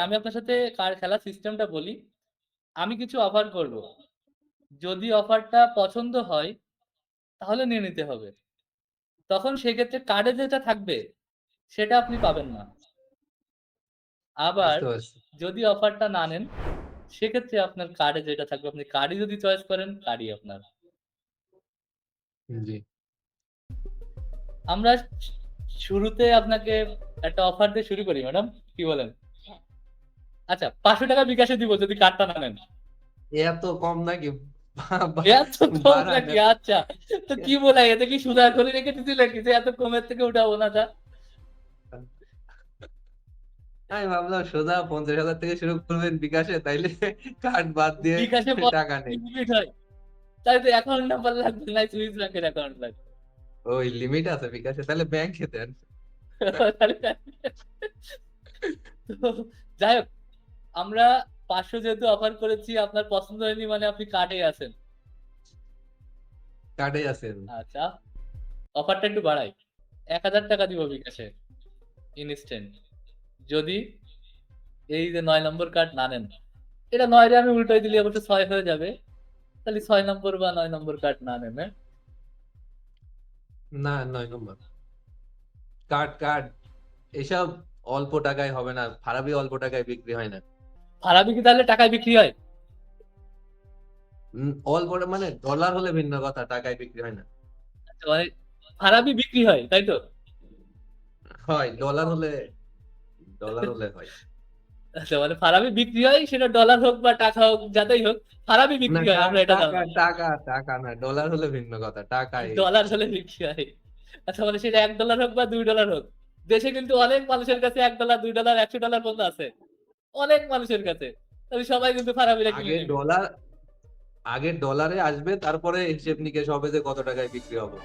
আমি আপনার সাথে কার খেলার সিস্টেমটা বলি। আমি কিছু অফার করব। যদি অফারটা পছন্দ হয়, তাহলে নিয়ে নিতে হবে। তখন সেক্ষেত্রে কার্ডে যেটা থাকবে, সেটা আপনি পাবেন না। আবার যদি অফারটা না নেন, সেক্ষেত্রে আপনার কার্ডে যেটা থাকবে আপনি কার্ডই যদি চয়েস করেন, কার্ডই আপনার। জি। আমরা শুরুতে আপনাকে একটা অফার দিয়ে শুরু করি ম্যাডাম। কি বলেন? আচ্ছা ৳৫০০ বিকাশে দিব যদি কার্ডটা না নেন। এত কম নাকি? এত কম নাকি? আচ্ছা। তো কি বলে এতে কি সুদা করে রেখে দিতে নাকি যে এত কমের থেকে উঠাবো না টা? আমি ভাবলাম সোজা ৫০,০০০ থেকে শুরু করবেন বিকাশে তাইলে কার্ড বাদ দিয়ে বিকাশে টাকা নেই। তাই তো অ্যাকাউন্ট নাম্বার লাগবে না সুইস ব্যাংকের অ্যাকাউন্ট লাগবে। ওই লিমিট আছে বিকাশে তাহলে ব্যাংকে দেন। তো যাই হোক, আমরা ৫০০ যেহেতু অফার করেছি আপনার পছন্দ হয়নি মানে আপনি কার্ডেই আছেন। কার্ডেই আছেন। আচ্ছা। অফারটা একটু বাড়াই। ৳১,০০০ দিব বিকাশে। ইনস্ট্যান্ট। যদি এই যে ৯ নম্বর কার্ড না নেন। এটা ৯ রে আমি উল্টাই দিলে অবশ্য ৬ হয়ে যাবে। তাহলে ৬ নম্বর বা ৯ নম্বর কার্ড না নেন, হ্যাঁ? না ৯ নম্বর। কার্ড, কার্ড এসব অল্প টাকায় হবে না। ফারাবি অল্প টাকায় বিক্রি হয় না। ফারাবি কি তাহলে টাকায় বিক্রি হয়? উম অল্প মানে ডলার হলে ভিন্ন কথা, টাকায় বিক্রি হয় না। আচ্ছা মানে ফারাবি বিক্রি হয়, তাই তো? হয়, ডলার হলে ডলার হলে হয়। আচ্ছা মানে ফারাবি বিক্রি হয় সেটা ডলার হোক বা টাকা হোক যাতেই হোক, ফারাবি বিক্রি হয় আমরা এটা টাকা, টাকা, টাকা না। ডলার হলে ভিন্ন কথা। টাকাই। ডলার হলে বিক্রি হয়। আচ্ছা মানে সেটা এক ডলার হোক বা দুই ডলার হোক। দেশে কিন্তু অনেক মানুষের কাছে $১, $২, $১০০ পর্যন্ত আছে। অনেক মানুষের কাছে। তাহলে সবাই কিন্তু ফারাবিরা কিনে আগে নিবে। ডলার আগে ডলারে আসবে তারপরে হিসেব নিকেশ হবে যে কত টাকায় বিক্রি হবে।